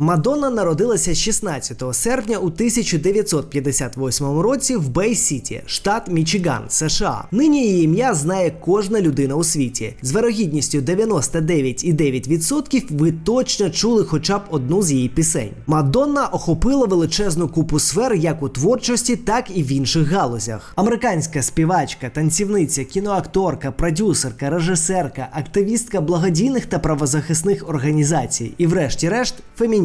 Мадонна народилася 16 серпня у 1958 році в Бей-Сіті, штат Мічиган, США. Нині її ім'я знає кожна людина у світі. З вирогідністю 99,9% ви точно чули хоча б одну з її пісень. Мадонна охопила величезну купу сфер як у творчості, так і в інших галузях. Американська співачка, танцівниця, кіноакторка, продюсерка, режисерка, активістка благодійних та правозахисних організацій і, врешті-решт, феміністка.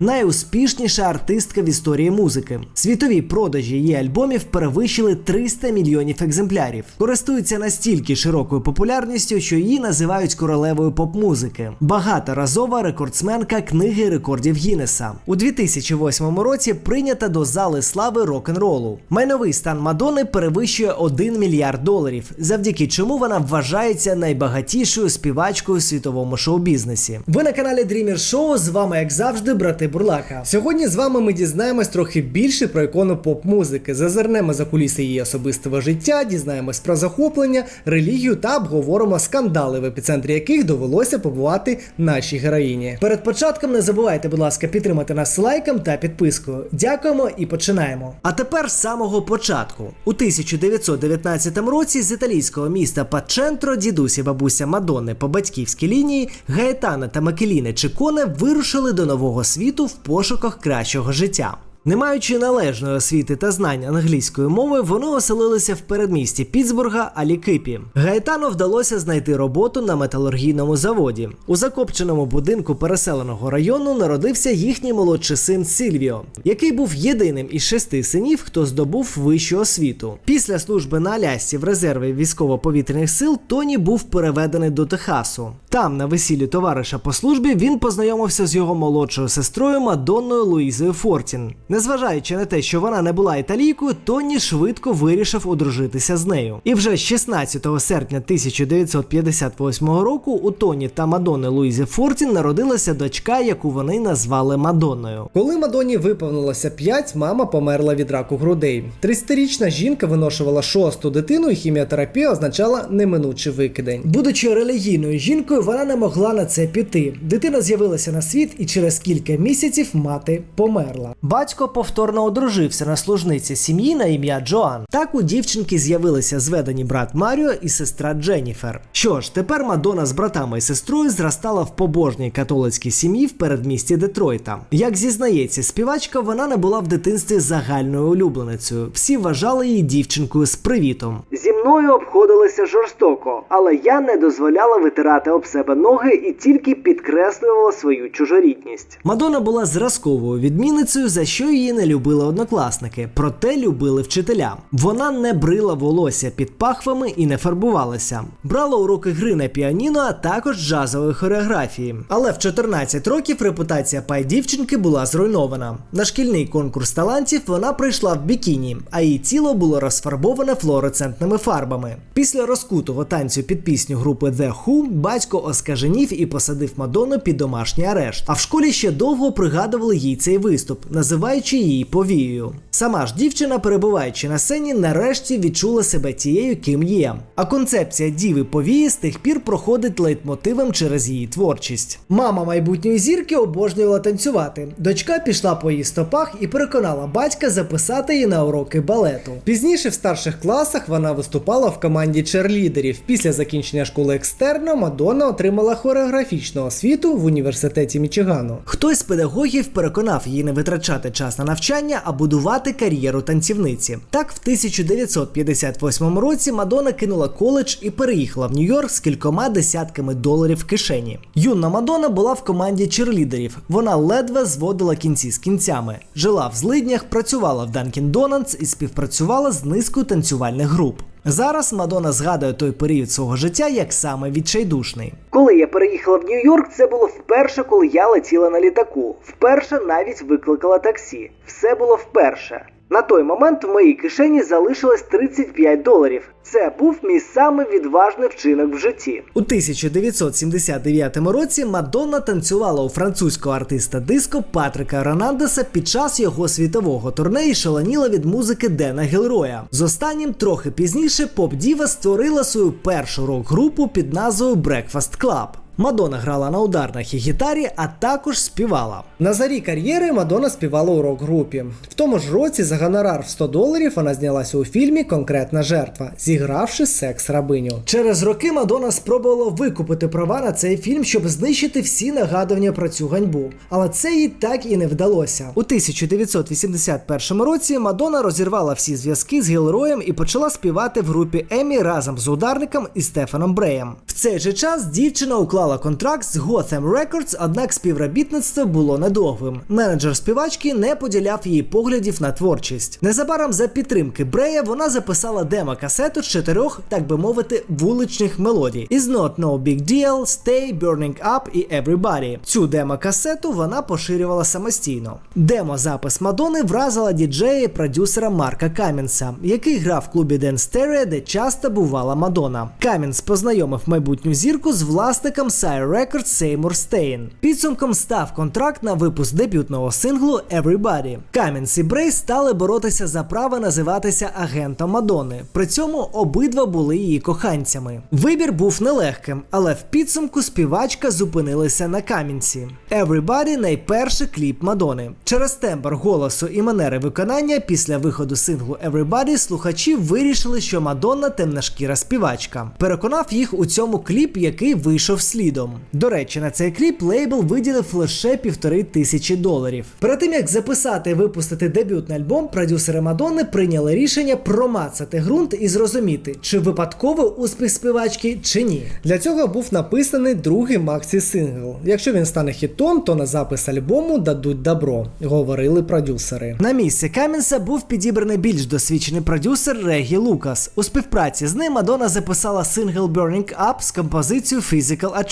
Найуспішніша артистка в історії музики. Світові продажі її альбомів перевищили 300 мільйонів екземплярів. Користується настільки широкою популярністю, що її називають королевою поп-музики. Багаторазова рекордсменка книги рекордів Гіннеса. У 2008 році прийнята до зали слави рок-н-ролу. Майновий стан Мадонни перевищує 1 мільярд доларів, завдяки чому вона вважається найбагатішою співачкою у світовому шоу-бізнесі. Ви на каналі Dreamer Show, з вами, як завжди, брати Бурлака. Сьогодні з вами ми дізнаємось трохи більше про ікону поп-музики. Зазирнемо за куліси її особистого життя, дізнаємось про захоплення, релігію та обговоримо скандали, в епіцентрі яких довелося побувати нашій героїні. Перед початком не забувайте, будь ласка, підтримати нас лайком та підпискою. Дякуємо і починаємо. А тепер з самого початку. У 1919 році з італійського міста Пачентро дідусь і бабуся Мадонни по батьківській лінії Гаетана та Макеліне Чиконе вирушили до світу в пошуках кращого життя. Не маючи належної освіти та знань англійської мови, вони оселилися в передмісті Пітсбурга Алікипі. Гаетану вдалося знайти роботу на металургійному заводі. У закопченому будинку переселеного району народився їхній молодший син Сильвіо, який був єдиним із шести синів, хто здобув вищу освіту. Після служби на Алясці в резерві військово-повітряних сил Тоні був переведений до Техасу. Там, на весіллі товариша по службі, він познайомився з його молодшою сестрою Мадонною Луїзою Фортін. Незважаючи на те, що вона не була італійкою, Тоні швидко вирішив одружитися з нею. І вже 16 серпня 1958 року у Тоні та Мадонни Луїзі Фортін народилася дочка, яку вони назвали Мадонною. Коли Мадонні виповнилося 5, мама померла від раку грудей. 30-річна жінка виношувала шосту дитину, і хіміотерапія означала неминучий викидень. Будучи релігійною жінкою, вона не могла на це піти. Дитина з'явилася на світ, і через кілька місяців мати померла. Батько повторно одружився на служниці сім'ї на ім'я Джоан. Так у дівчинки з'явилися зведені брат Маріо і сестра Дженніфер. Що ж, тепер Мадонна з братами і сестрою зростала в побожній католицькій сім'ї в передмісті Детройта. Як зізнається співачка, вона не була в дитинстві загальною улюбленицею. Всі вважали її дівчинкою з привітом. Зі мною обходилися жорстоко, але я не дозволяла витирати об себе ноги і тільки підкреслювала свою чужорідність. Мадонна була зразковою відмінницею, за що її не любили однокласники, проте любили вчителя. Вона не брила волосся під пахвами і не фарбувалася. Брала уроки гри на піаніно, а також джазової хореографії. Але в 14 років репутація пай дівчинки була зруйнована. На шкільний конкурс талантів вона прийшла в бікіні, а її тіло було розфарбоване флуоресцентними фарбами. Після розкутого танцю під пісню групи The Who батько оскаженів і посадив Мадонну під домашній арешт. А в школі ще довго пригадували їй цей виступ, називаючи її повією. Сама ж дівчина, перебуваючи на сцені, нарешті відчула себе тією, ким є. А концепція діви повії з тих пір проходить лейтмотивом через її творчість. Мама майбутньої зірки обожнювала танцювати. Дочка пішла по її стопах і переконала батька записати її на уроки балету. Пізніше в старших класах вона виступала в команді черлідерів. Після закінчення школи екстерна Мадонна отримала хореографічну освіту в університеті Мічигану. Хтось з педагогів переконав її не витрачати час на навчання, а будувати кар'єру танцівниці. Так, в 1958 році Мадонна кинула коледж і переїхала в Нью-Йорк з кількома десятками доларів в кишені. Юна Мадонна була в команді черлідерів. Вона ледве зводила кінці з кінцями, жила в злиднях, працювала в Данкін Донанс і співпрацювала з низкою танцювальних груп. Зараз Мадонна згадує той період свого життя як саме відчайдушний. Коли я переїхала в Нью-Йорк, це було вперше, коли я летіла на літаку. Вперше навіть викликала таксі. Все було вперше. На той момент в моїй кишені залишилось 35 доларів. Це був мій самий відважний вчинок в житті. У 1979 році Мадонна танцювала у французького артиста диско Патрика Ронандеса під час його світового турне і шаленіла від музики Дена Гелроя. З останнім трохи пізніше поп-діва створила свою першу рок-групу під назвою Breakfast Club. Мадонна грала на ударнах і гітарі, а також співала. На зарі кар'єри Мадонна співала у рок-групі. В тому ж році за гонорар в 100 доларів вона знялася у фільмі Конкретна жертва, зігравши секс-рабиню. Через роки Мадонна спробувала викупити права на цей фільм, щоб знищити всі нагадування про цю ганьбу. Але це їй так і не вдалося. У 1981 році Мадонна розірвала всі зв'язки з Гілроєм і почала співати в групі Емі разом з ударником і Стефаном Бреєм. В цей же час дівчина уклала контракт з Gotham Records, однак співробітництво було недовгим. Менеджер співачки не поділяв її поглядів на творчість. Незабаром за підтримки Брея вона записала демо-касету з чотирьох, так би мовити, вуличних мелодій: Is Not No Big Deal, Stay, Burning Up і Everybody. Цю демо-касету вона поширювала самостійно. Демо-запис Мадони вразила діджея і продюсера Марка Камінса, який грав в клубі Dance Stereo, де часто бувала Мадонна. Камінс познайомив майбутню зірку з власником Sire Records Сеймур Стейн. Підсумком став контракт на випуск дебютного синглу Everybody. Камінс і Брей стали боротися за право називатися агентом Мадонни. При цьому обидва були її коханцями. Вибір був нелегким, але в підсумку співачка зупинилася на Камінці. Everybody найперший кліп Мадони. Через тембр голосу і манери виконання після виходу синглу Everybody слухачі вирішили, що Мадонна темношкіра співачка. Переконав їх у цьому кліп, який вийшов слідом. До речі, на цей кліп лейбл виділив лише півтори тисячі доларів. Перед тим як записати і випустити дебютний альбом, продюсери Мадонни прийняли рішення промацати ґрунт і зрозуміти, чи випадковий успіх співачки, чи ні. Для цього був написаний другий Максі сингл. Якщо він стане хітом, то на запис альбому дадуть добро, говорили продюсери. На місці Камінса був підібраний більш досвідчений продюсер Регі Лукас. У співпраці з ним Мадонна записала сингл Burning Up з композицією Physical Attraction.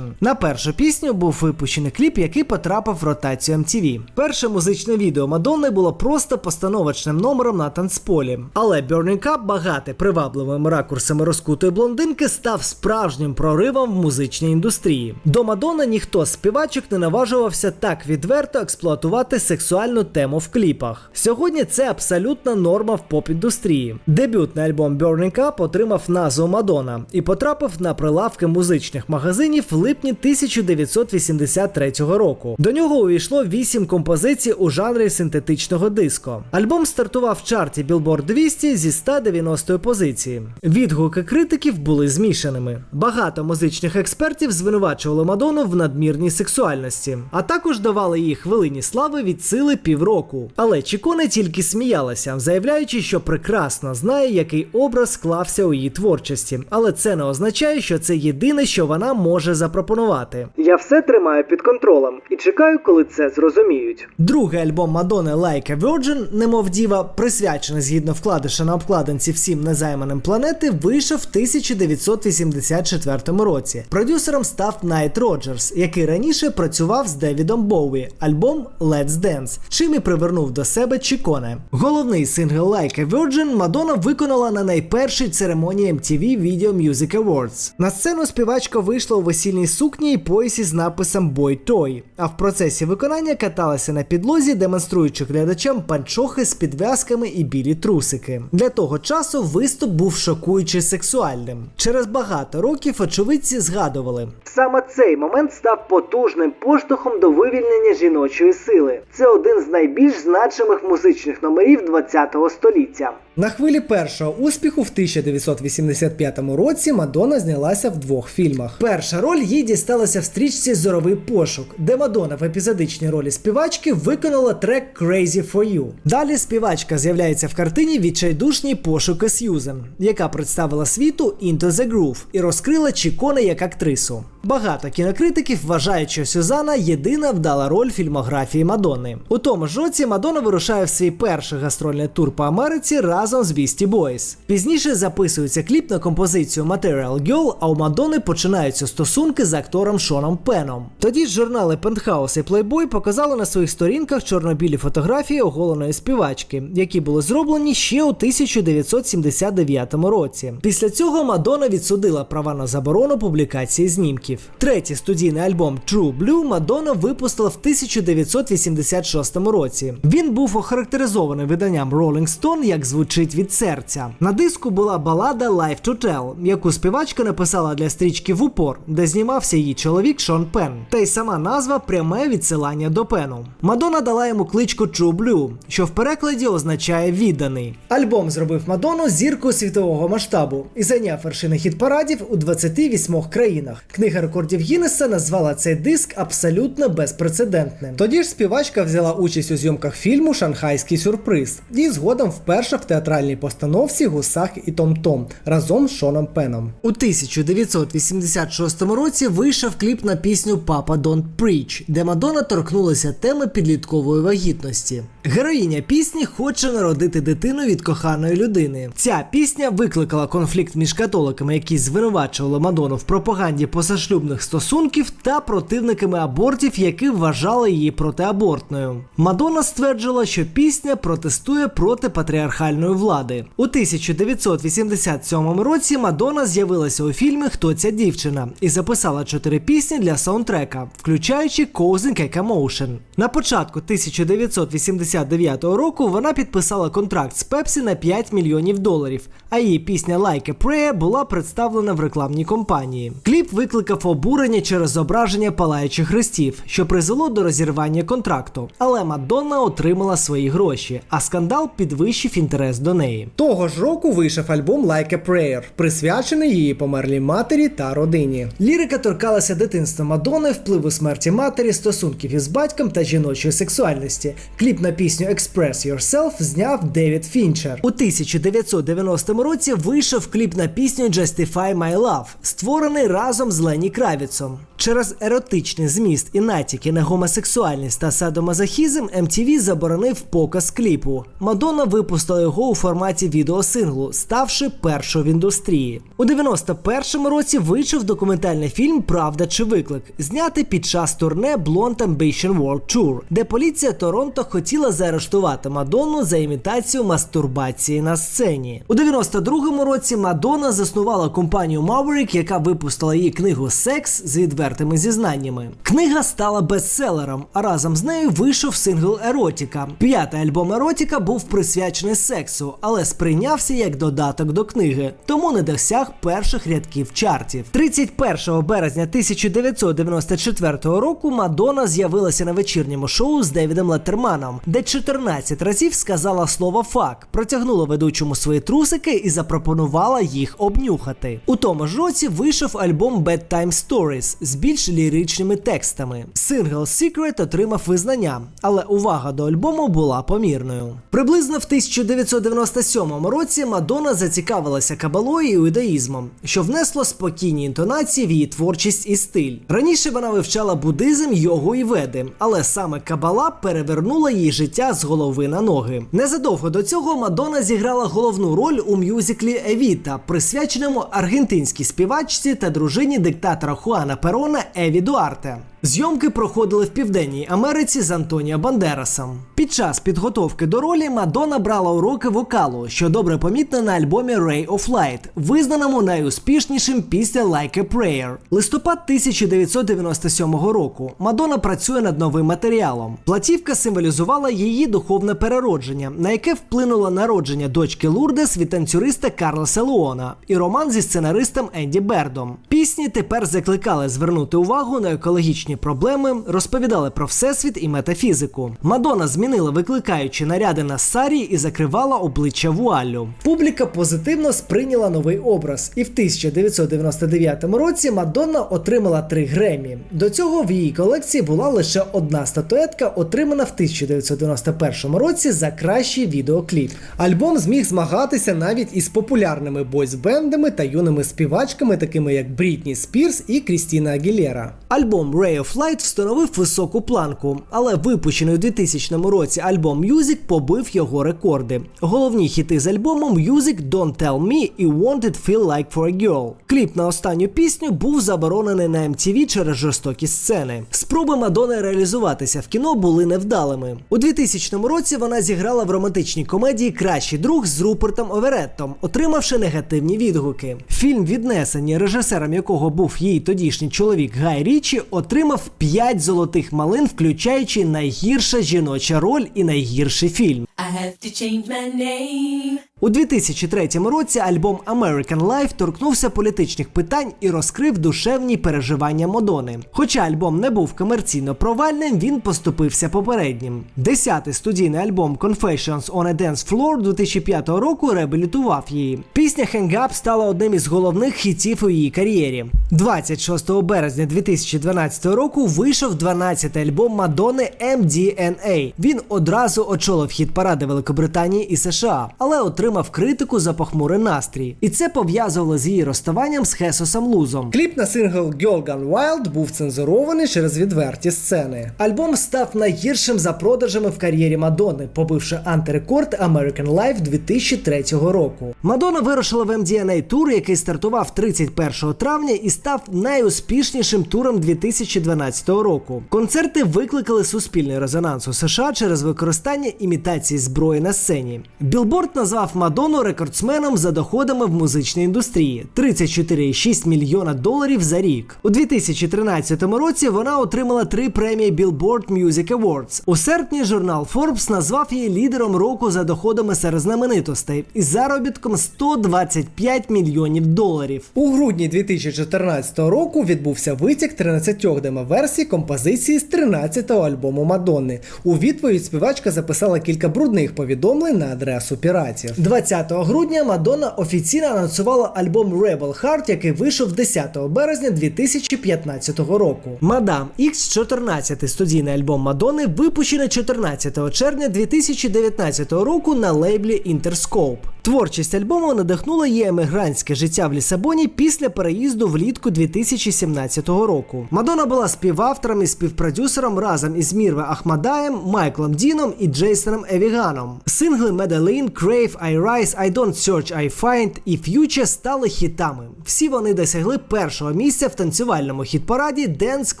На першу пісню був випущений кліп, який потрапив в ротацію MTV. Перше музичне відео Мадонни було просто постановочним номером на танцполі. Але Burning Up, багате привабливими ракурсами розкутої блондинки, став справжнім проривом в музичній індустрії. До Мадонни ніхто з співачок не наважувався так відверто експлуатувати сексуальну тему в кліпах. Сьогодні це абсолютна норма в поп-індустрії. Дебютний альбом Burning Up отримав назву Мадонна і потрапив на прилавки музичних магазинів в липні 1983 року. До нього увійшло 8 композицій у жанрі синтетичного диско. Альбом стартував в чарті Billboard 200 зі 190 позиції. Відгуки критиків були змішаними. Багато музичних експертів звинувачували Мадонну в надмірній сексуальності, а також давали їй хвилині слави від сили півроку. Але Чіконе тільки сміялася, заявляючи, що прекрасно знає, який образ склався у її творчості, але це не означає, що це єдине, що вона може запропонувати. Я все тримаю під контролем і чекаю, коли це зрозуміють. Другий альбом Мадонни Like a Virgin, немов діва, присвячений згідно вкладиша на обкладинці всім незайманим планети, вийшов в 1984 році. Продюсером став Найт Роджерс, який раніше працював з Девідом Боуі, альбом Let's Dance, чим і привернув до себе Чіконе. Головний сингл Like a Virgin Мадонна виконала на найпершій церемонії MTV Video Music Awards. На сцену співачка вийшла у весільній сукні і поясі з написом Boy Toy, а в процесі виконання каталася на підлозі, демонструючи глядачам панчохи з підв'язками і білі трусики. Для того часу виступ був шокуючи сексуальним. Через багато років очевидці згадували. Саме цей момент став потужним поштовхом до вивільнення жіночої сили. Це один з найбільш значимих музичних номерів ХХ століття. На хвилі першого успіху в 1985 році Мадонна знялася в двох фільмах. Перша роль їй дісталася в стрічці Зоровий пошук, де Мадонна в епізодичній ролі співачки виконала трек Crazy for You. Далі співачка з'являється в картині Відчайдушні пошуки Сьюзен, яка представила світу Into the Groove і розкрила Чіконе як актрису. Багато кінокритиків вважають, що Сюзанна єдина вдала роль фільмографії Мадонни. У тому ж році Мадонна вирушає в свій перший гастрольний тур по Америці разом з Beastie Boys. Пізніше записується кліп на композицію Material Girl, а у Мадонни починаються стосунки з актором Шоном Пеном. Тоді ж журнали Penthouse і Playboy показали на своїх сторінках чорно-білі фотографії оголеної співачки, які були зроблені ще у 1979 році. Після цього Мадонна відсудила права на заборону публікації знімків. Років. Третій студійний альбом True Blue Мадонна випустила в 1986 році. Він був охарактеризований виданням Rolling Stone як звучить від серця. На диску була балада Life to Tell, яку співачка написала для стрічки в упор, де знімався її чоловік Шон Пен. Та й сама назва пряме відсилання до Пену. Мадонна дала йому кличку True Blue, що в перекладі означає відданий. Альбом зробив Мадонну зіркою світового масштабу і зайняв вершини хіт-парадів у 28 країнах. Книга рекордів Гіннеса назвала цей диск абсолютно безпрецедентним. Тоді ж співачка взяла участь у зйомках фільму Шанхайський сюрприз і згодом вперше в театральній постановці Гусак і Том-Том разом з Шоном Пеном. У 1986 році вийшов кліп на пісню Папа Don't Preach, де Мадонна торкнулася теми підліткової вагітності. Героїня пісні хоче народити дитину від коханої людини. Ця пісня викликала конфлікт між католиками, які звинувачували Мадонну в пропаганді позашлюбних стосунків, та противниками абортів, які вважали її протиабортною. Мадонна стверджувала, що пісня протестує проти патріархальної влади. У 1987 році Мадонна з'явилася у фільмі Хто ця дівчина і записала чотири пісні для саундтрека, включаючи a Commotion. На початку 1989 року вона підписала контракт з Pepsi на 5 мільйонів доларів, а її пісня Like a Prayer була представлена в рекламній кампанії. Кліп викликав обурення через зображення палаючих хрестів, що призвело до розірвання контракту. Але Мадонна отримала свої гроші, а скандал підвищив інтерес до неї. Того ж року вийшов альбом Like a Prayer, присвячений її померлій матері та родині. Лірика торкалася дитинства Мадонни, впливу смерті матері, стосунків із батьком та жіночої сексуальності. Кліп на пісню Express Yourself зняв Девід Фінчер. У 1990 році вийшов кліп на пісню Justify My Love, створений разом з Лені Кравіцом. Через еротичний зміст і натяки на гомосексуальність та садомазохізм MTV заборонив показ кліпу. Мадонна випустила його у форматі відеосинглу, ставши першою в індустрії. У 91-му році вийшов документальний фільм Правда чи виклик, знятий під час турне Blonde Ambition World Tour, де поліція Торонто хотіла заарештувати Мадонну за імітацію мастурбації на сцені. У 92-му році Мадонна заснувала компанію Maverick, яка випустила її книгу Секс з відвертими зізнаннями. Книга стала бестселером, а разом з нею вийшов сингл Еротіка. П'ятий альбом Еротіка був присвячений сексу, але сприйнявся як додаток до книги, тому не досяг перших рядків чартів. 31 березня 1994 року Мадонна з'явилася на вечірньому шоу з Девідом Леттерманом, де 14 разів сказала слово фак, протягнула ведучому свої трусики і запропонувала їх обнюхати. У тому ж році вийшов альбом Bedtime Stories з більш ліричними текстами. Сингл Secret отримав визнання, але увага до альбому була помірною. Приблизно в 1997 році Мадонна зацікавилася кабалою і іудаїзмом, що внесло спокійні інтонації в її творчість і стиль. Раніше вона вивчала буддизм, йогу і веди, але саме кабала перевернула її життя з голови на ноги. Незадовго до цього Мадонна зіграла головну роль у мюзиклі Евіта, присвяченому аргентинській співачці та дружині диктатора Хуана Перона Еві Дуарте. Зйомки проходили в Південній Америці з Антоніо Бандерасом. Під час підготовки до ролі Мадонна брала уроки вокалу, що добре помітно на альбомі Ray of Light, визнаному найуспішнішим після Like a Prayer. Листопад 1997 року. Мадонна працює над новим матеріалом. Платівка символізувала її духовне переродження, на яке вплинуло народження дочки Лурдес від танцюриста Карлоса Леона і роман зі сценаристом Енді Бердом. Пісні тепер закликали звернути увагу на екологічні проблеми, розповідали про всесвіт і метафізику. Мадонна змінила викликаючі наряди на сарі і закривала обличчя вуаллю. Публіка позитивно сприйняла новий образ, і в 1999 році Мадонна отримала три Гремі. До цього в її колекції була лише одна статуетка, отримана в 1991 році за кращий відеокліп. Альбом зміг змагатися навіть із популярними бойсбендами та юними співачками, такими як Брітні Спірс і Крістіна Агілєра. Альбом Ray of Light встановив високу планку, але випущений у 2000 році альбом Music побив його рекорди. Головні хіти з альбому Music Don't Tell Me і Want It Feel Like For A Girl. Кліп на останню пісню був заборонений на MTV через жорстокі сцени. Спроби Мадонни реалізуватися в кіно були невдалими. У 2000 році вона зіграла в романтичній комедії Кращий друг з Рупертом Овереттом, отримавши негативні відгуки. Фільм віднесені, режисером якого був її тодішній чоловік Гай Річі отримав 5 золотих малин, включаючи найгірша жіноча роль і найгірший фільм. I have to change my name. У 2003 році альбом American Life торкнувся політичних питань і розкрив душевні переживання Мадони. Хоча альбом не був комерційно провальним, він поступився попереднім. Десятий студійний альбом Confessions on a Dance Floor 2005 року реабілітував її. Пісня Hang Up стала одним із головних хітів у її кар'єрі. 26 березня 2012 року вийшов 12-й альбом Мадони MDNA. Він одразу очолив хіт паради Великобританії і США, але отримав критику за похмурий настрій. І це пов'язувало з її розставанням з Хесосом Лузом. Кліп на сингл Girl Gone Wild був цензурований через відверті сцени. Альбом став найгіршим за продажами в кар'єрі Мадонни, побивши антирекорд American Life 2003 року. Мадонна вирушила в MDNA тур, який стартував 31 травня і став найуспішнішим туром 2012 року. Концерти викликали суспільний резонанс у США через використання імітації зброї на сцені. Білборд назвав Мадонну рекордсменом за доходами в музичній індустрії 34,6 мільйона доларів за рік. У 2013 році вона отримала три премії Billboard Music Awards. У серпні журнал Forbes назвав її лідером року за доходами серед знаменитостей із заробітком 125 мільйонів доларів. У грудні 2014 року відбувся витік 13 демо-версій композиції з 13-го альбому Мадонни. У відповідь співачка записала кілька брудних повідомлень на адресу піратів. 20 грудня Мадонна офіційно анонсувала альбом Rebel Heart, який вийшов 10 березня 2015 року. Мадам X 14 студійний альбом Мадонни випущений 14 червня 2019 року на лейблі Interscope. Творчість альбому надихнула її емігрантське життя в Лісабоні після переїзду влітку 2017 року. Мадонна була співавтором і співпродюсером разом із Мірве Ахмадаєм, Майклом Діном і Джейсоном Евіганом. Сингли Medellin, Crave, I Rise, I Don't Search, I Find і Future стали хітами. Всі вони досягли першого місця в танцювальному хіт-параді Dance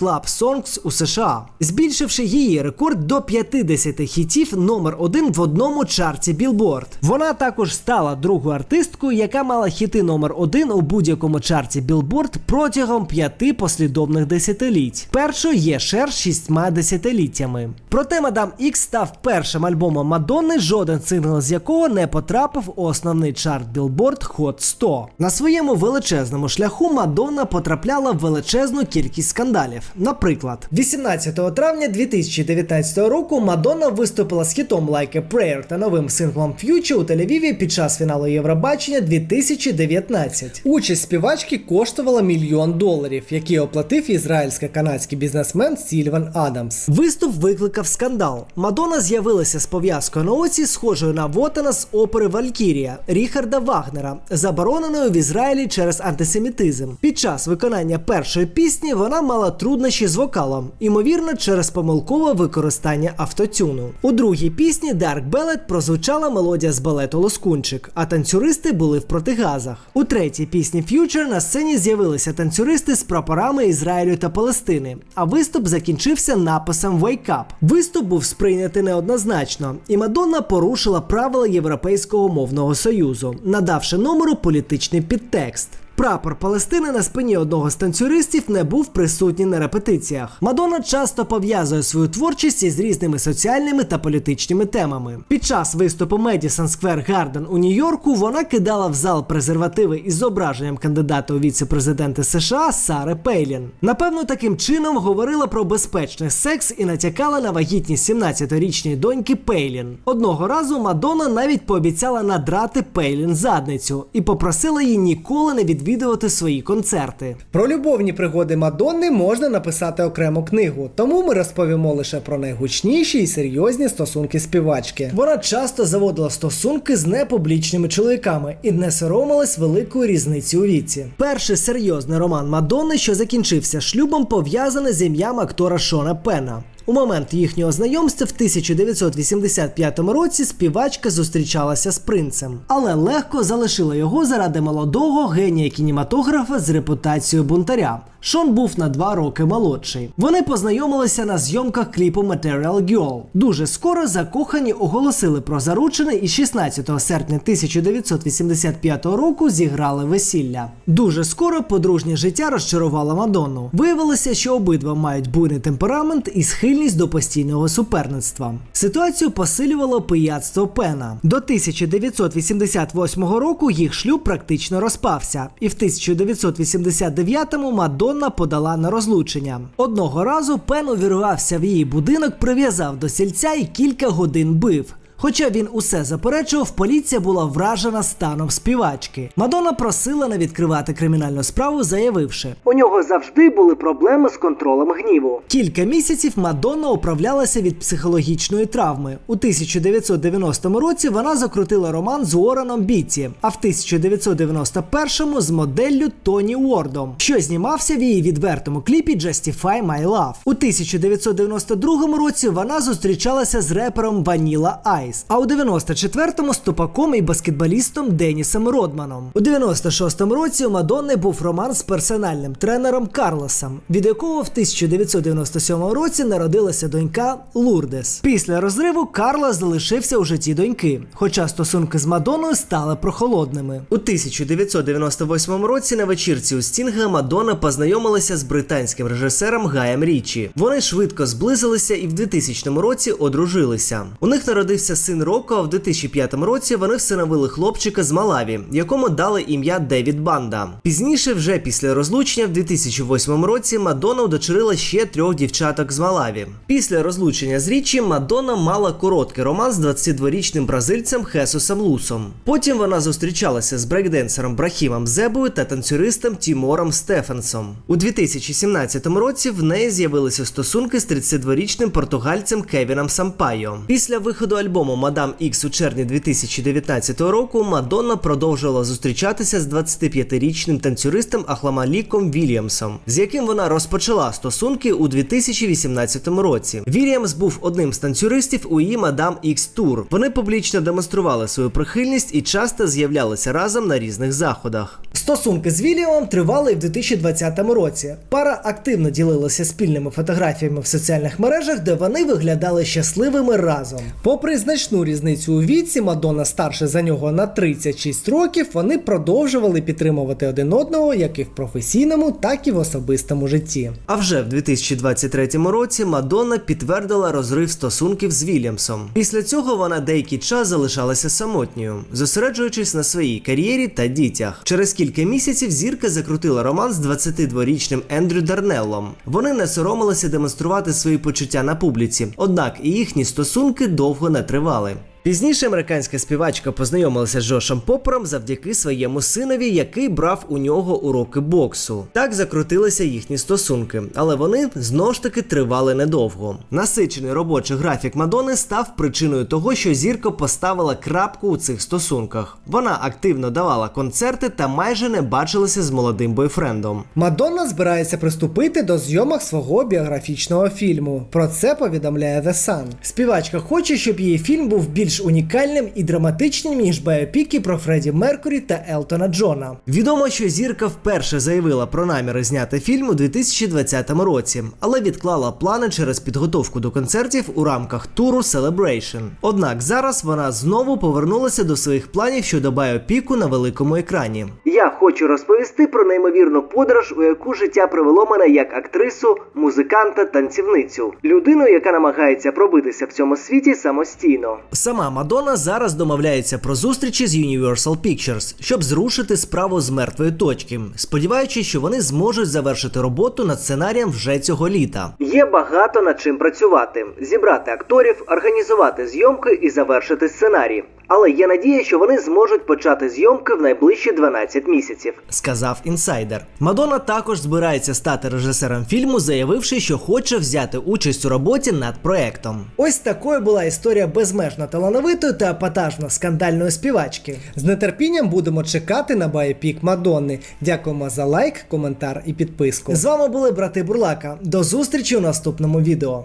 Club Songs у США, збільшивши її рекорд до 50 хітів номер один в одному чарті Billboard. Вона також стала другою артисткою, яка мала хіти номер один у будь-якому чарті Billboard протягом п'яти послідовних десятиліть. Першою є Шер шістьма десятиліттями. Проте Мадам Ікс став першим альбомом Мадонни, жоден сингл з якого не потрапив у основний чарт Billboard Hot 100. На своєму величезному шляху Мадонна потрапляла в величезну кількість скандалів. Наприклад, 18 травня 2019 року Мадонна виступила з хітом Like a Prayer та новим синглом Future у Тель-Авіві під час фіналу Євробачення 2019. Участь співачки коштувала мільйон доларів, які оплатив ізраїльсько-канадський бізнесмен Сільван Адамс. Виступ викликав скандал. Мадонна з'явилася з пов'язкою на оці, схожою на Вотана з опери Валькірія Ріхарда Вагнера, забороненою в Ізраїлі через антисемітизм. Під час виконання першої пісні вона мала труднощі з вокалом, ймовірно, через помилкове використання автотюну. У другій пісні Dark Ballet прозвучала мелодія з балету Лоскунчик, а танцюристи були в протигазах. У третій пісні Future на сцені з'явилися танцюристи з прапорами Ізраїлю та Палестини, а виступ закінчився написом Wake Up. Виступ був сприйнятий неоднозначно, і Мадонна порушила правила Європейського мовного союзу, надавши номеру політичний підтекст. Прапор Палестини на спині одного з танцюристів не був присутній на репетиціях. Мадонна часто пов'язує свою творчість із різними соціальними та політичними темами. Під час виступу Медісон Сквер Гарден у Нью-Йорку вона кидала в зал презервативи із зображенням кандидата у віце-президенти США Сари Пейлін. Напевно, таким чином говорила про безпечний секс і натякала на вагітність 17-річної доньки Пейлін. Одного разу Мадонна навіть пообіцяла надрати Пейлін задницю і попросила її ніколи не відвідувати свої концерти. Про любовні пригоди Мадонни можна написати окрему книгу, тому ми розповімо лише про найгучніші і серйозні стосунки співачки. Вона часто заводила стосунки з непублічними чоловіками і не соромилась великої різниці у віці. Перший серйозний роман Мадонни, що закінчився шлюбом, пов'язаний з ім'ям актора Шона Пена. У момент їхнього знайомства в 1985 році співачка зустрічалася з принцем, але легко залишила його заради молодого генія кінематографа з репутацією бунтаря Шон був на два роки молодший. Вони познайомилися на зйомках кліпу Material Girl. Дуже скоро закохані оголосили про заручини і 16 серпня 1985 року зіграли весілля. Дуже скоро подружнє життя розчарувало Мадонну. Виявилося, що обидва мають буйний темперамент і схильність до постійного суперництва. Ситуацію посилювало пияцтво Пена. До 1988 року їх шлюб практично розпався, і в 1989-му Мадонна подала на розлучення. Одного разу Пен увірвався в її будинок, прив'язав до сільця і кілька годин бив. Хоча він усе заперечував, поліція була вражена станом співачки. Мадонна просила не відкривати кримінальну справу, заявивши: у нього завжди були проблеми з контролем гніву. Кілька місяців Мадонна управлялася від психологічної травми. У 1990 році вона закрутила роман з Уореном Біті, а в 1991 з моделлю Тоні Уордом, що знімався в її відвертому кліпі Justify My Love. У 1992 році вона зустрічалася з репером Vanilla Ice, а у 94-му з тупаком і баскетболістом Денісом Родманом. У 96-му році у Мадонни був роман з персональним тренером Карлосом, від якого в 1997 році народилася донька Лурдес. Після розриву Карлос залишився у житті доньки, хоча стосунки з Мадонною стали прохолодними. У 1998 році на вечірці у Стінга Мадонна познайомилася з британським режисером Гаєм Річі. Вони швидко зблизилися і в 2000 році одружилися. У них народився син Роко, а в 2005 році вони всиновили хлопчика з Малаві, якому дали ім'я Девід Банда. Пізніше, вже після розлучення, в 2008 році Мадонна удочерила ще трьох дівчаток з Малаві. Після розлучення з Річі Мадонна мала короткий роман з 22-річним бразильцем Хесусом Лусом. Потім вона зустрічалася з брейкденсером Брахімом Зебою та танцюристом Тімором Стефенсом. У 2017 році в неї з'явилися стосунки з 32-річним португальцем Кевіном Сампайо. Після виходу альбому Мадам Ікс у червні 2019 року Мадонна продовжувала зустрічатися з 25-річним танцюристом Ахламаліком Вільямсом, з яким вона розпочала стосунки у 2018 році. Вільямс був одним з танцюристів у її Мадам Ікс Тур. Вони публічно демонстрували свою прихильність і часто з'являлися разом на різних заходах. Стосунки з Вільямом тривали і в 2020 році. Пара активно ділилася спільними фотографіями в соціальних мережах, де вони виглядали щасливими разом. Попри значну різницю у віці, Мадонна старша за нього на 36 років, вони продовжували підтримувати один одного як і в професійному, так і в особистому житті. А вже в 2023 році Мадонна підтвердила розрив стосунків з Вільямсом. Після цього вона деякий час залишалася самотньою, зосереджуючись на своїй кар'єрі та дітях. Через кілька місяців зірка закрутила роман з 22-річним Ендрю Дарнеллом. Вони не соромилися демонструвати свої почуття на публіці, однак і їхні стосунки довго не тривали тривали. Пізніше американська співачка познайомилася з Джошем Поппером завдяки своєму синові, який брав у нього уроки боксу. Так закрутилися їхні стосунки, але вони знову ж таки тривали недовго. Насичений робочий графік Мадони став причиною того, що зірка поставила крапку у цих стосунках. Вона активно давала концерти та майже не бачилася з молодим бойфрендом. Мадонна збирається приступити до зйомок свого біографічного фільму. Про це повідомляє The Sun. Співачка хоче, щоб її фільм був більш унікальним і драматичним, ніж біопіки про Фредді Меркурі та Елтона Джона. Відомо, що зірка вперше заявила про наміри зняти фільм у 2020 році, але відклала плани через підготовку до концертів у рамках туру Celebration. Однак зараз вона знову повернулася до своїх планів щодо біопіку на великому екрані. Я хочу розповісти про неймовірну подорож, у яку життя привело мене як актрису, музиканта, танцівницю, людину, яка намагається пробитися в цьому світі самостійно. Сама Мадонна зараз домовляється про зустрічі з Universal Pictures, щоб зрушити справу з мертвої точки, сподіваючись, що вони зможуть завершити роботу над сценарієм вже цього літа. Є багато над чим працювати: зібрати акторів, організувати зйомки і завершити сценарій. Але є надія, що вони зможуть почати зйомки в найближчі 12 місяців, сказав інсайдер. Мадонна також збирається стати режисером фільму, заявивши, що хоче взяти участь у роботі над проектом. Ось такою була історія безмежно талановитої та епатажно скандальної співачки. З нетерпінням будемо чекати на байопік Мадонни. Дякуємо за лайк, коментар і підписку. З вами були брати Бурлака. До зустрічі у наступному відео.